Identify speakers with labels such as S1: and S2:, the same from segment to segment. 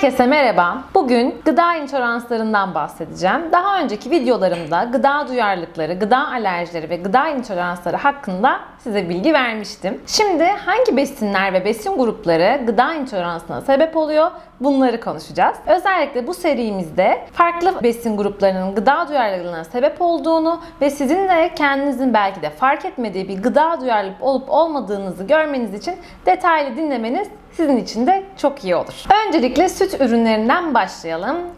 S1: Herkese merhaba. Bugün gıda intoleranslarından bahsedeceğim. Daha önceki videolarımda gıda duyarlılıkları, gıda alerjileri ve gıda intoleransları hakkında size bilgi vermiştim. Şimdi hangi besinler ve besin grupları gıda intoleransına sebep oluyor? Bunları konuşacağız. Özellikle bu serimizde farklı besin gruplarının gıda duyarlılığına sebep olduğunu ve sizin de kendinizin belki de fark etmediği bir gıda duyarlılık olup olmadığınızı görmeniz için detaylı dinlemeniz sizin için de çok iyi olur. Öncelikle süt ürünlerinden başlayalım.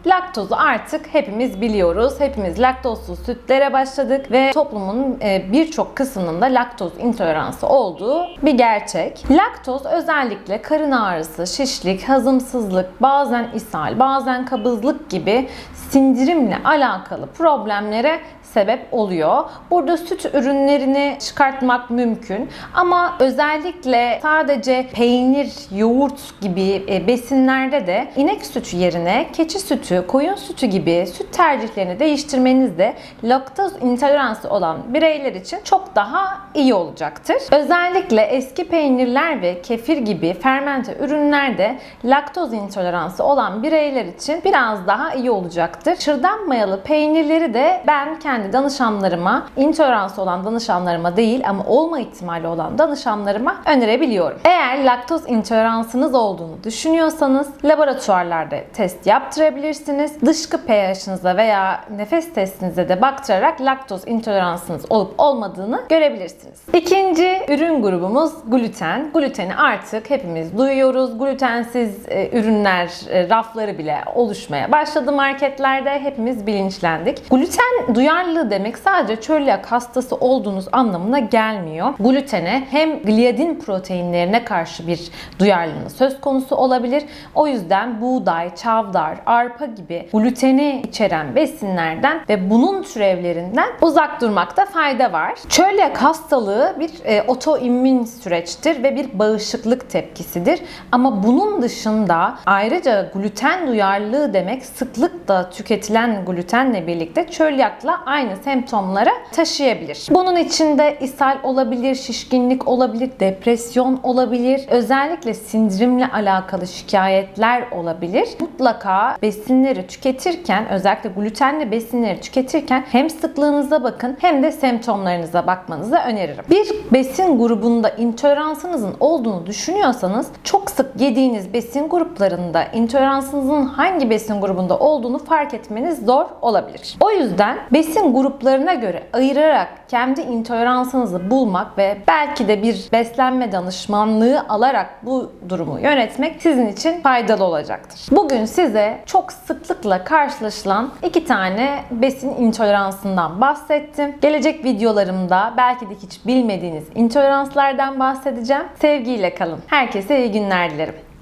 S1: Laktozu artık hepimiz biliyoruz. Hepimiz laktozsuz sütlere başladık ve toplumun e, birçok kısmının da laktoz intoleransı olduğu bir gerçek. Laktoz özellikle karın ağrısı, şişlik, hazımsızlık, bazen ishal, bazen kabızlık gibi sindirimle alakalı problemlere sebep oluyor. Burada süt ürünlerini çıkartmak mümkün ama özellikle sadece peynir, yoğurt gibi e, besinlerde de inek sütü yerine keçi sütü, koyun sütü gibi süt tercihlerini değiştirmeniz de laktoz intoleransı olan bireyler için çok daha iyi olacaktır. Özellikle eski peynirler ve kefir gibi fermente ürünlerde laktoz intoleransı olan bireyler için biraz daha iyi olacaktır. Çırdan mayalı peynirleri de ben kendi danışanlarıma, intoleransı olan danışanlarıma değil ama olma ihtimali olan danışanlarıma önerebiliyorum. Eğer laktoz intoleransınız olduğunu düşünüyorsanız laboratuvarlarda test yaptırabilirsiniz. Dışkı pH'ınıza veya nefes testinize de baktırarak laktoz intoleransınız olup olmadığını görebilirsiniz. İkinci ürün grubumuz gluten. Gluteni artık hepimiz duyuyoruz. Glutensiz e, ürünler e, rafları bile oluşmaya başladı marketlerde. Hepimiz bilinçlendik. Gluten duyarlılığı demek sadece çölyak hastası olduğunuz anlamına gelmiyor. Glutene hem gliadin proteinlerine karşı bir duyarlılığınız söz konusu olabilir. O yüzden buğday, çavdar, arpa gibi gluteni içeren besinlerden ve bunun türevlerinden uzak durmakta fayda var. Çölyak hastalığı bir e, otoimmün süreçtir ve bir bağışıklık tepkisidir. Ama bunun dışında ayrıca gluten duyarlılığı demek sıklıkla tüketilen glutenle birlikte çölyakla aynı semptomlara taşıyabilir. Bunun içinde ishal olabilir, şişkinlik olabilir, depresyon olabilir. Özellikle sindirimle alakalı şikayetler olabilir. Mutlaka besinleri tüketirken, özellikle glutenli besinleri tüketirken hem sıklığınıza bakın hem de semptomlarınıza bakmanızı öneririm. Bir besin grubunda intoleransınızın olduğunu düşünüyorsanız çok sık yediğiniz besin gruplarında intoleransınızın hangi besin grubunda olduğunu fark etmeniz zor olabilir. O yüzden besin gruplarına göre ayırarak kendi intoleransınızı bulmak ve belki de bir beslenme danışmanlığı alarak bu durumu yönetmek sizin için faydalı olacaktır. Bugün size çok sıklıkla karşılaşılan iki tane besin intoleransından bahsettim. Gelecek videolarımda belki de hiç bilmediğiniz intoleranslardan bahsedeceğim. Sevgiyle kalın. Herkese iyi günler dilerim.